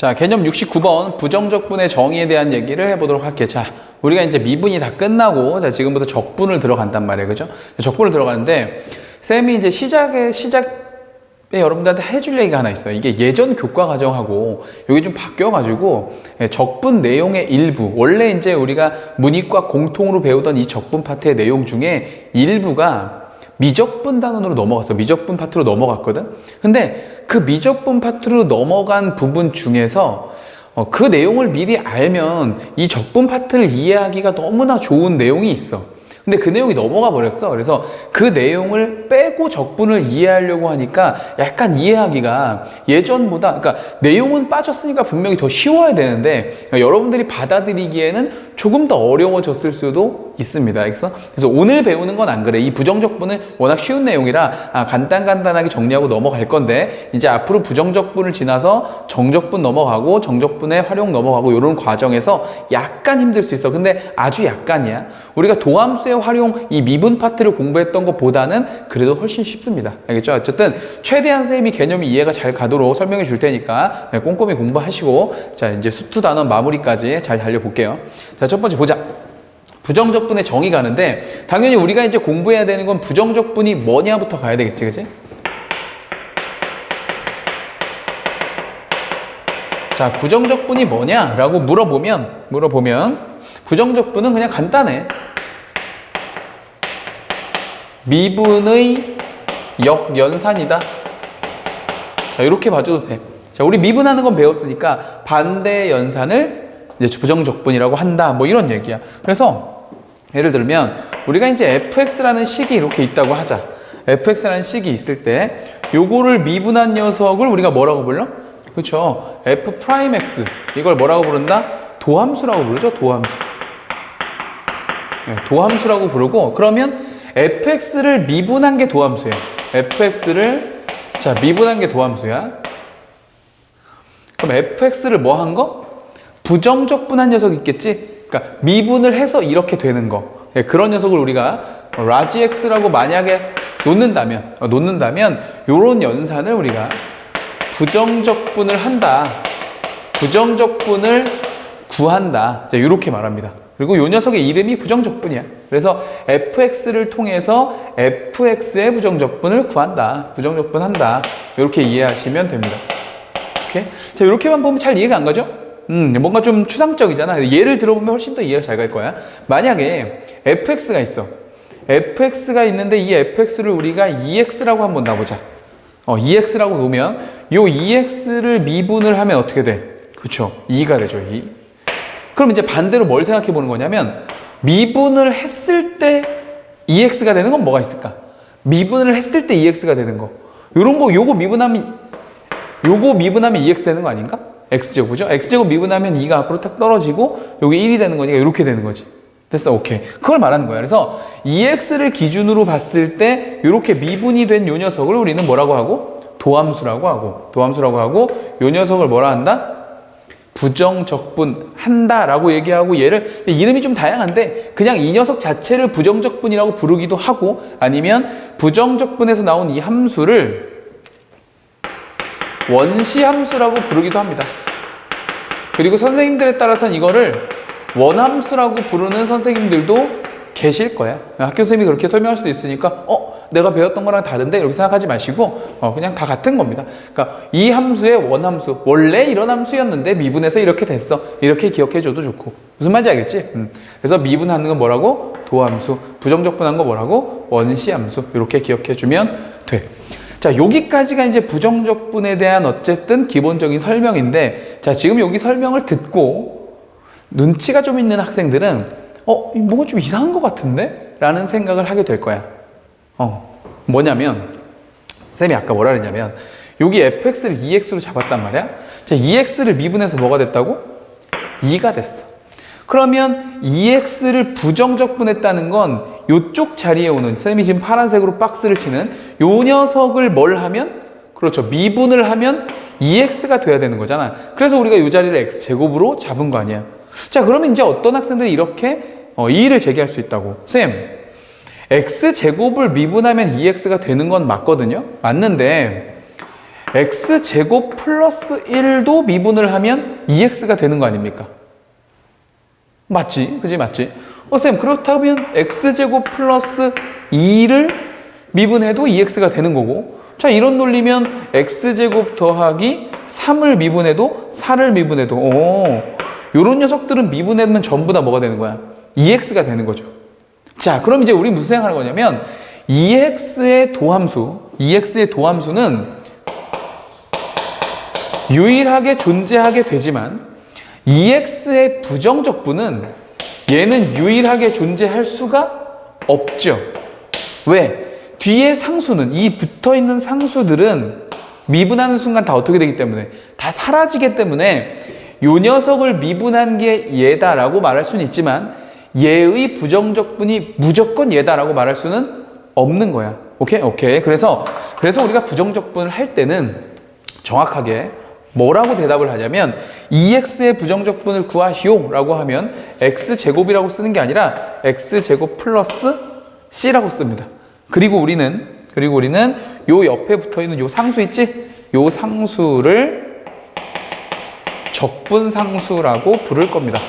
자, 개념 69번 부정적분의 정의에 대한 얘기를 해보도록 할게요. 자, 우리가 이제 미분이 다 끝나고 자, 지금부터 적분을 들어간단 말이에요. 그죠? 적분을 들어가는데 쌤이 이제 시작에 시작에 여러분들한테 해줄 얘기가 하나 있어요. 이게 예전 교과 과정하고 이게 좀 바뀌어가지고 예, 적분 내용의 일부 원래 이제 우리가 문이과 공통으로 배우던 이 적분 파트의 내용 중에 일부가 미적분 단원으로 넘어갔어. 미적분 파트로 넘어갔거든. 근데 그 미적분 파트로 넘어간 부분 중에서 어, 그 내용을 미리 알면 이 적분 파트를 이해하기가 너무나 좋은 내용이 있어. 근데 그 내용이 넘어가 버렸어. 그래서 그 내용을 빼고 적분을 이해하려고 하니까 약간 이해하기가 예전보다, 그러니까 내용은 빠졌으니까 분명히 더 쉬워야 되는데 여러분들이 받아들이기에는 조금 더 어려워졌을 수도 있습니다. 그래서, 그래서 오늘 배우는 건 안 그래. 이 부정적 분은 워낙 쉬운 내용이라 아, 간단간단하게 정리하고 넘어갈 건데 이제 앞으로 부정적 분을 지나서 정적 분 넘어가고 정적 분의 활용 넘어가고 이런 과정에서 약간 힘들 수 있어. 근데 아주 약간이야. 우리가 도함수의 활용 이 미분 파트를 공부했던 것보다는 그래도 훨씬 쉽습니다. 알겠죠? 어쨌든 최대한 선생님이 개념이 이해가 잘 가도록 설명해 줄 테니까 네, 꼼꼼히 공부하시고 자 이제 수투 단원 마무리까지 잘 달려볼게요. 자 첫 번째 보자. 부정적분의 정의 가는데 당연히 우리가 이제 공부해야 되는 건 부정적분이 뭐냐부터 가야 되겠지, 그지? 자, 부정적분이 뭐냐라고 물어보면 물어보면 부정적분은 그냥 간단해. 미분의 역연산이다. 자, 이렇게 봐줘도 돼. 자, 우리 미분하는 건 배웠으니까 반대 연산을 이제 부정적분이라고 한다. 뭐 이런 얘기야. 그래서 예를 들면 우리가 이제 fx라는 식이 이렇게 있다고 하자. fx라는 식이 있을 때 요거를 미분한 녀석을 우리가 뭐라고 불러? 그렇죠. f 프라임 x 이걸 뭐라고 부른다? 도함수라고 부르죠. 도함수. 네, 도함수라고 부르고 그러면 fx를 미분한 게 도함수야. fx를 자 미분한 게 도함수야. 그럼 fx를 뭐 한 거? 부정적분한 녀석 있겠지? 그러니까 미분을 해서 이렇게 되는 거. 예, 그런 녀석을 우리가 라지 x라고 만약에 놓는다면 어, 놓는다면 요런 연산을 우리가 부정적분을 한다. 부정적분을 구한다. 자, 이렇게 말합니다. 그리고 요 녀석의 이름이 부정적분이야. 그래서 fx를 통해서 fx의 부정적분을 구한다. 부정적분 한다. 이렇게 이해하시면 됩니다. 오케이? 자, 이렇게만 보면 잘 이해가 안 가죠? 음, 뭔가 좀 추상적이잖아. 예를 들어보면 훨씬 더 이해가 잘 갈 거야. 만약에 fx가 있어. fx가 있는데 이 fx를 우리가 ex라고 한번 놔보자. 어, ex라고 놓으면 요 ex를 미분을 하면 어떻게 돼? 그쵸. 2가 되죠, 2. 그럼 이제 반대로 뭘 생각해 보는 거냐면 미분을 했을 때 ex가 되는 건 뭐가 있을까? 미분을 했을 때 ex가 되는 거. 요런 거 요거 미분하면 요거 미분하면 2x 되는 거 아닌가? X제곱이죠? x제곱 미분하면 2가 앞으로 탁 떨어지고 요게 1이 되는 거니까 이렇게 되는 거지. 됐어, 오케이. 그걸 말하는 거야. 그래서 2x를 기준으로 봤을 때 이렇게 미분이 된 요 녀석을 우리는 뭐라고 하고? 도함수라고 하고, 도함수라고 하고, 요 녀석을 뭐라 한다? 부정적분 한다라고 얘기하고 얘를 이름이 좀 다양한데 그냥 이 녀석 자체를 부정적분이라고 부르기도 하고 아니면 부정적분에서 나온 이 함수를 원시 함수라고 부르기도 합니다. 그리고 선생님들에 따라서는 이거를 원함수라고 부르는 선생님들도 계실 거야. 학교 선생님이 그렇게 설명할 수도 있으니까, 어, 내가 배웠던 거랑 다른데? 이렇게 생각하지 마시고, 어, 그냥 다 같은 겁니다. 그러니까 이 함수의 원함수, 원래 이런 함수였는데 미분해서 이렇게 됐어. 이렇게 기억해줘도 좋고. 무슨 말인지 알겠지? 음. 그래서 미분하는 건 뭐라고? 도함수. 부정적분한 거 뭐라고? 원시함수. 이렇게 기억해주면 돼. 자, 여기까지가 이제 부정적분에 대한 어쨌든 기본적인 설명인데, 자, 지금 여기 설명을 듣고 눈치가 좀 있는 학생들은, 어, 뭐가 좀 이상한 것 같은데? 라는 생각을 하게 될 거야. 어, 뭐냐면, 쌤이 아까 뭐라 그랬냐면, 여기 fx를 2x로 잡았단 말이야? 자, 2x를 미분해서 뭐가 됐다고? 2가 됐어. 그러면 2x를 부정적분했다는 건 이쪽 자리에 오는 쌤이 지금 파란색으로 박스를 치는 요 녀석을 뭘 하면 그렇죠 미분을 하면 2x가 돼야 되는 거잖아 그래서 우리가 이 자리를 x 제곱으로 잡은 거 아니야 자 그러면 이제 어떤 학생들이 이렇게 어, 이의를 제기할 수 있다고 쌤 x 제곱을 미분하면 2x가 되는 건 맞거든요 맞는데 x제곱 플러스 1도 미분을 하면 2x가 되는 거 아닙니까? 맞지? 그지? 맞지? 어, 쌤, 그렇다면 x제곱 플러스 2를 미분해도 2x가 되는 거고 자, 이런 논리면 x제곱 더하기 3을 미분해도 4를 미분해도 오, 요런 녀석들은 미분해면 전부 다 뭐가 되는 거야? 2x가 되는 거죠. 자, 그럼 이제 우리 무슨 생각하는 거냐면 2x의 도함수, 2x의 도함수는 유일하게 존재하게 되지만 2x의 부정적분은 얘는 유일하게 존재할 수가 없죠. 왜? 뒤에 상수는 이 붙어 있는 상수들은 미분하는 순간 다 어떻게 되기 때문에 다 사라지기 때문에 요 녀석을 미분한 게 얘다라고 말할 수는 있지만 얘의 부정적분이 무조건 얘다라고 말할 수는 없는 거야. 오케이? 오케이. 그래서 그래서 우리가 부정적분을 할 때는 정확하게 뭐라고 대답을 하냐면 2x의 부정적분을 구하시오 라고 하면 x제곱이라고 쓰는 게 아니라 x제곱 플러스 c라고 씁니다. 그리고 우리는 그리고 우리는 요 옆에 붙어 있는 요 상수 있지? 요 상수를 적분상수라고 부를 겁니다.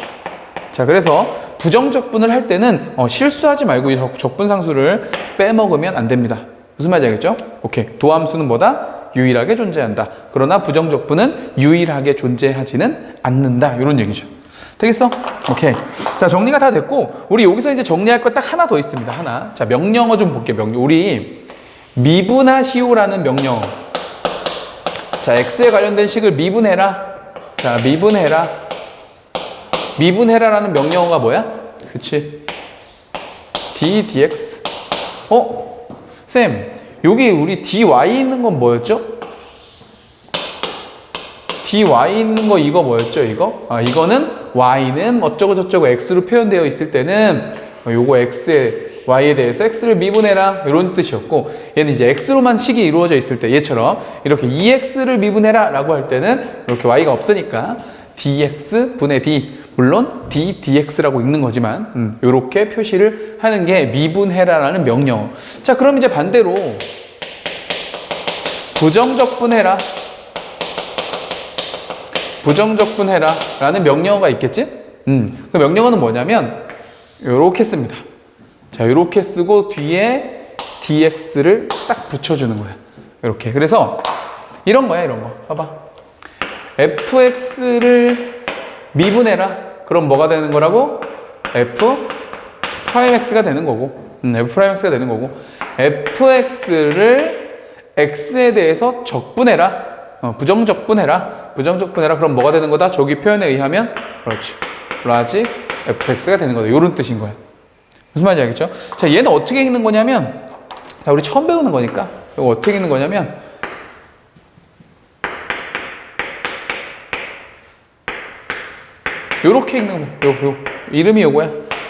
자, 그래서 부정적분을 할 때는 어, 실수하지 말고 이 적- 적분상수를 빼먹으면 안 됩니다. 무슨 말인지 알겠죠? 오케이. 도함수는 뭐다? 유일하게 존재한다. 그러나 부정적분은 유일하게 존재하지는 않는다. 이런 얘기죠. 되겠어? 오케이. 자, 정리가 다 됐고, 우리 여기서 이제 정리할 거딱 하나 더 있습니다. 하나. 자, 명령어 좀 볼게요. 명령. 우리 미분하시오라는 명령어. 자, x에 관련된 식을 미분해라. 자, 미분해라. 미분해라라는 명령어가 뭐야? 그치. d, dx. 어? 쌤, 여기 우리 dy 있는 건 뭐였죠? dy 있는 거 이거 뭐였죠? 이거? 아, 이거는 y는 어쩌고 저쩌고 x로 표현되어 있을 때는 어, 요거 x에 y에 대해서 x를 미분해라 이런 뜻이었고 얘는 이제 x로만 식이 이루어져 있을 때 얘처럼 이렇게 2x를 미분해라 라고 할 때는 이렇게 y가 없으니까 dx 분의 d 물론 d dx라고 읽는 거지만 음, 이렇게 표시를 하는 게 미분해라라는 명령어 자 그럼 이제 반대로 부정적 분해라 부정적 분해라 라는 명령어가 있겠지? 음, 그 명령어는 뭐냐면 이렇게 씁니다. 자, 이렇게 쓰고 뒤에 dx를 딱 붙여주는 거야. 이렇게. 그래서 이런 거야, 이런 거. 봐봐. fx를 미분해라. 그럼 뭐가 되는 거라고? f 프라임 x가 되는 거고. 음, f 프라임 x가 되는 거고. fx를 x에 대해서 적분해라. 어, 부정적분해라. 부정적분해라. 그럼 뭐가 되는 거다? 저기 표현에 의하면 그렇지. 라지 fx가 되는 거다. 이런 뜻인 거야. 무슨 말인지 알겠죠? 자, 얘는 어떻게 읽는 거냐면 자, 우리 처음 배우는 거니까 이거 어떻게 읽는 거냐면 요렇게 읽는 거. 요, 요. 이름이 요거야.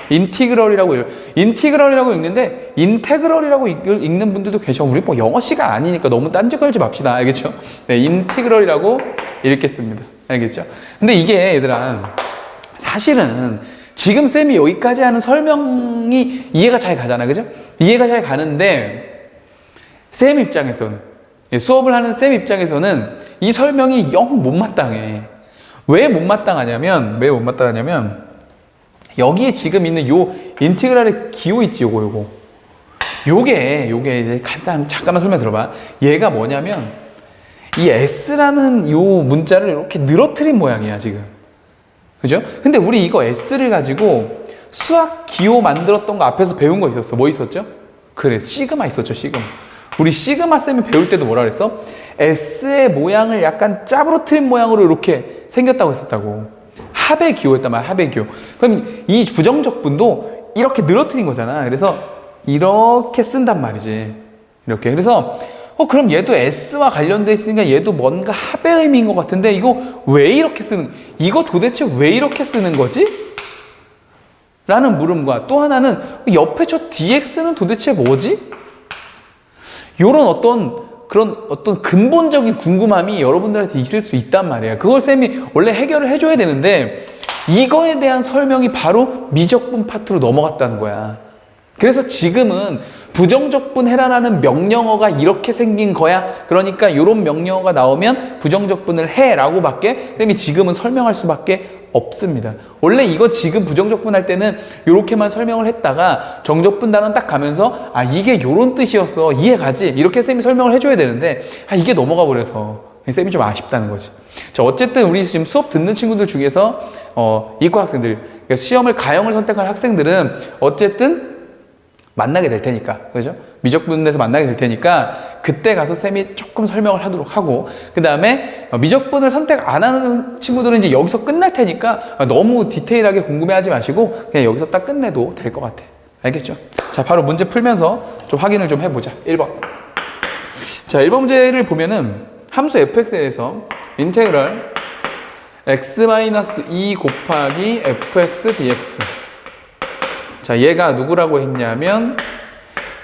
인티그럴이라고 읽 인티그럴이라고 읽는데 인테그럴이라고 읽, 읽는 분들도 계셔. 우리 뭐 영어시가 아니니까 너무 딴지 걸지 맙시다. 알겠죠? 네, 인티그럴이라고 읽겠습니다. 알겠죠? 근데 이게 얘들아 사실은 지금 쌤이 여기까지 하는 설명이 이해가 잘 가잖아. 그죠? 이해가 잘 가는데 쌤 입장에서는 예, 수업을 하는 쌤 입장에서는 이 설명이 영 못마땅해. 왜 못마땅하냐면 왜 못마땅하냐면 여기에 지금 있는 요 인티그랄의 기호 있지 요거 요거 요게 요게 이제 간단 잠깐만 설명 들어봐 얘가 뭐냐면 이 s라는 요 문자를 이렇게 늘어뜨린 모양이야 지금 그죠? 근데 우리 이거 s를 가지고 수학 기호 만들었던 거 앞에서 배운 거 있었어 뭐 있었죠? 그래 시그마 있었죠 시그마 우리 시그마 쌤이 배울 때도 뭐라 그랬어? s의 모양을 약간 짜부러뜨린 모양으로 이렇게 생겼다고 했었다고 합의 기호였단 말이야, 합의 기호. 그럼 이 부정적 분도 이렇게 늘어뜨린 거잖아. 그래서 이렇게 쓴단 말이지. 이렇게. 그래서 어 그럼 얘도 S와 관련돼 있으니까 얘도 뭔가 합의 의미인 것 같은데 이거 왜 이렇게 쓰는 이거 도대체 왜 이렇게 쓰는 거지? 라는 물음과 또 하나는 옆에 저 DX는 도대체 뭐지? 요런 어떤 그런 어떤 근본적인 궁금함이 여러분들한테 있을 수 있단 말이에요. 그걸 쌤이 원래 해결을 해줘야 되는데 이거에 대한 설명이 바로 미적분 파트로 넘어갔다는 거야. 그래서 지금은 부정적분 해라라는 명령어가 이렇게 생긴 거야. 그러니까 이런 명령어가 나오면 부정적분을 해라고 밖에 쌤이 지금은 설명할 수밖에 없습니다. 원래 이거 지금 부정적분 할 때는 이렇게만 설명을 했다가 정적분 단원 딱 가면서 아 이게 요런 뜻이었어 이해 가지 이렇게 쌤이 설명을 해줘야 되는데 아 이게 넘어가 버려서 쌤이 좀 아쉽다는 거지. 자 어쨌든 우리 지금 수업 듣는 친구들 중에서 어 이과 학생들 그러니까 시험을 가형을 선택할 학생들은 어쨌든 만나게 될 테니까 그죠? 미적분에서 만나게 될 테니까 그때 가서 쌤이 조금 설명을 하도록 하고 그 다음에 미적분을 선택 안 하는 친구들은 이제 여기서 끝날 테니까 너무 디테일하게 궁금해하지 마시고 그냥 여기서 딱 끝내도 될 것 같아. 알겠죠? 자 바로 문제 풀면서 좀 확인을 좀 해보자. 1번. 자 1번 문제를 보면은 함수 fx에서 인테그럴 x-2 곱하기 fx dx. 자, 얘가 누구라고 했냐면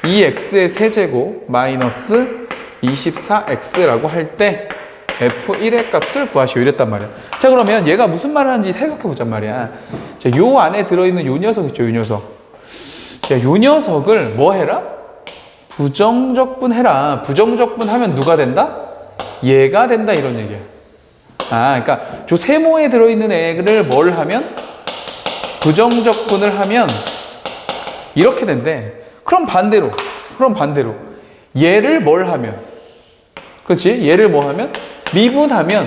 2x의 세제곱 마이너스 24x라고 할 때 f1의 값을 구하시오 이랬단 말이야. 자, 그러면 얘가 무슨 말을 하는지 해석해 보잔 말이야. 자, 요 안에 들어있는 요 녀석 있죠, 요 녀석. 자, 요 녀석을 뭐 해라? 부정적분 해라. 부정적분 하면 누가 된다? 얘가 된다 이런 얘기야. 아, 그러니까 저 세모에 들어있는 애를 뭘 하면 부정적분을 하면 이렇게 된대. 그럼 반대로, 그럼 반대로. 얘를 뭘 하면? 그렇지? 얘를 뭐 하면? 미분하면,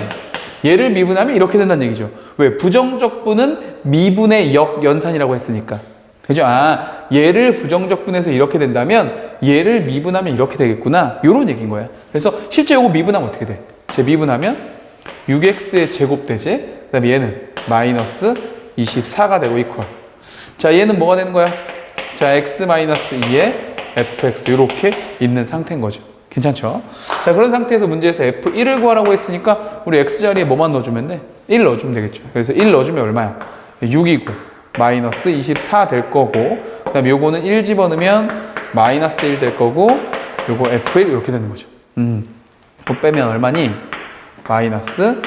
얘를 미분하면 이렇게 된다는 얘기죠. 왜? 부정적분은 미분의 역연산이라고 했으니까. 그죠? 아, 얘를 부정적분해서 이렇게 된다면 얘를 미분하면 이렇게 되겠구나. 요런 얘기인 거야. 그래서 실제 요거 미분하면 어떻게 돼? 제 미분하면 6x의 제곱 되지? 그 다음에 얘는 마이너스 24가 되고 이퀄. 자, 얘는 뭐가 되는 거야? 자, x-2에 fx 이렇게 있는 상태인 거죠. 괜찮죠? 자, 그런 상태에서 문제에서 f1을 구하라고 했으니까 우리 x 자리에 뭐만 넣어주면 돼? 1 넣어주면 되겠죠. 그래서 1 넣어주면 얼마야? 6이고 마이너스 24 될 거고 그 다음에 요거는 1 집어넣으면 마이너스 1 될 거고 요거 f1 이렇게 되는 거죠. 음, 이거 빼면 얼마니? 마이너스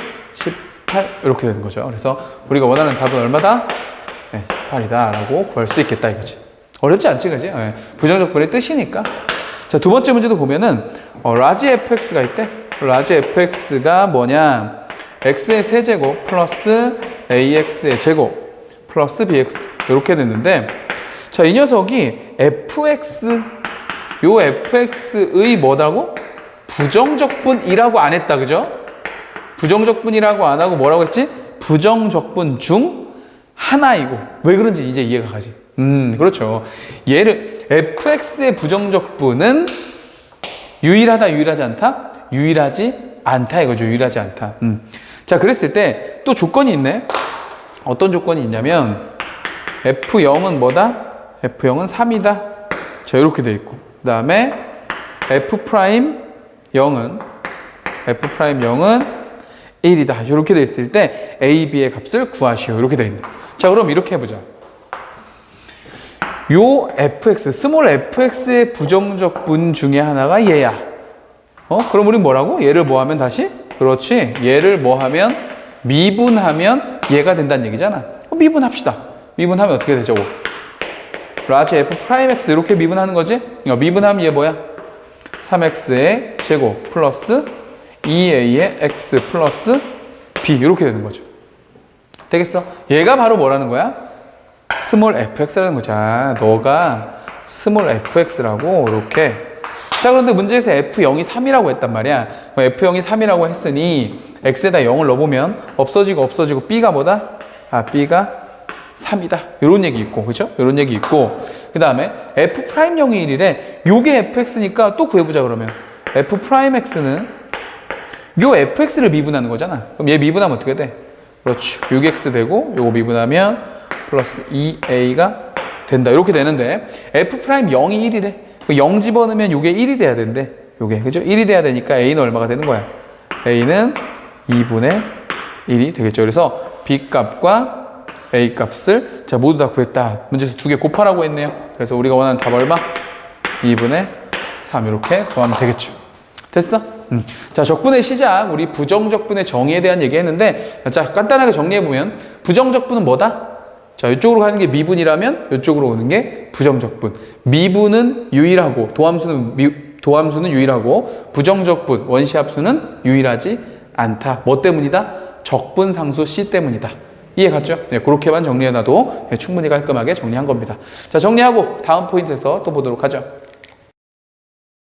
18 이렇게 되는 거죠. 그래서 우리가 원하는 답은 얼마다? 네, 8이다 라고 구할 수 있겠다 이거지. 어렵지 않지, 그지? 네, 부정적 분의 뜻이니까. 자, 두 번째 문제도 보면은, 어, 라지 fx가 있대. 라지 fx가 뭐냐? x의 세제곱 플러스 ax의 제곱 플러스 bx. 이렇게 됐는데, 자, 이 녀석이 fx, 요 fx의 뭐다고? 부정적분이라고 안 했다, 그죠? 부정적분이라고 안 하고 뭐라고 했지? 부정적분 중 하나이고. 왜 그런지 이제 이해가 가지. 음, 그렇죠. 얘를 fx의 부정적분은 유일하다, 유일하지 않다? 유일하지 않다 이거죠. 유일하지 않다. 음. 자, 그랬을 때 또 조건이 있네. 어떤 조건이 있냐면 f0은 뭐다? f0은 3이다. 자, 이렇게 돼 있고. 그다음에 f 프라임 0은 f 프라임 0은 1이다. 이렇게 돼 있을 때 a, b의 값을 구하시오. 이렇게 돼 있네. 자, 그럼 이렇게 해 보자. 요 fx, 스몰 fx의 부정적 분 중에 하나가 얘야. 어? 그럼 우리 뭐라고? 얘를 뭐 하면 다시? 그렇지. 얘를 뭐 하면? 미분하면 얘가 된다는 얘기잖아. 어, 미분합시다. 미분하면 어떻게 되죠? 라지 f 프라임 x 이렇게 미분하는 거지? 어, 미분하면 얘 뭐야? 3x의 제곱 플러스 2a의 x 플러스 b 이렇게 되는 거죠. 되겠어? 얘가 바로 뭐라는 거야? 스몰 fx라는 거지. 아, 너가 스몰 fx라고 이렇게. 자, 그런데 문제에서 f0이 3이라고 했단 말이야. f0이 3이라고 했으니 x에다 0을 넣어보면 없어지고 없어지고 b가 뭐다? 아, b가 3이다. 이런 얘기 있고, 그죠? 이런 얘기 있고. 그 다음에 f 프라임 0이 1이래. 요게 fx니까 또 구해보자 그러면. f 프라임 x는 요 fx를 미분하는 거잖아. 그럼 얘 미분하면 어떻게 돼? 그렇죠. 6x 되고 요거 미분하면 플러스 2a가 된다. 이렇게 되는데 f 프라임 0이 1이래. 0 집어넣으면 요게 1이 돼야 된대. 요게 그죠? 1이 돼야 되니까 a는 얼마가 되는 거야? a는 2분의 1이 되겠죠. 그래서 b 값과 a 값을 자 모두 다 구했다. 문제에서 두 개 곱하라고 했네요. 그래서 우리가 원하는 답 얼마? 2분의 3 이렇게 더하면 되겠죠. 됐어? 음. 자, 적분의 시작. 우리 부정적분의 정의에 대한 얘기 했는데, 자, 간단하게 정리해보면, 부정적분은 뭐다? 자, 이쪽으로 가는 게 미분이라면 이쪽으로 오는 게 부정적분. 미분은 유일하고 도함수는 미, 도함수는 유일하고 부정적분 원시합수는 유일하지 않다. 뭐 때문이다? 적분 상수 C 때문이다. 이해 갔죠? 네, 그렇게만 정리해놔도 네, 충분히 깔끔하게 정리한 겁니다. 자, 정리하고 다음 포인트에서 또 보도록 하죠.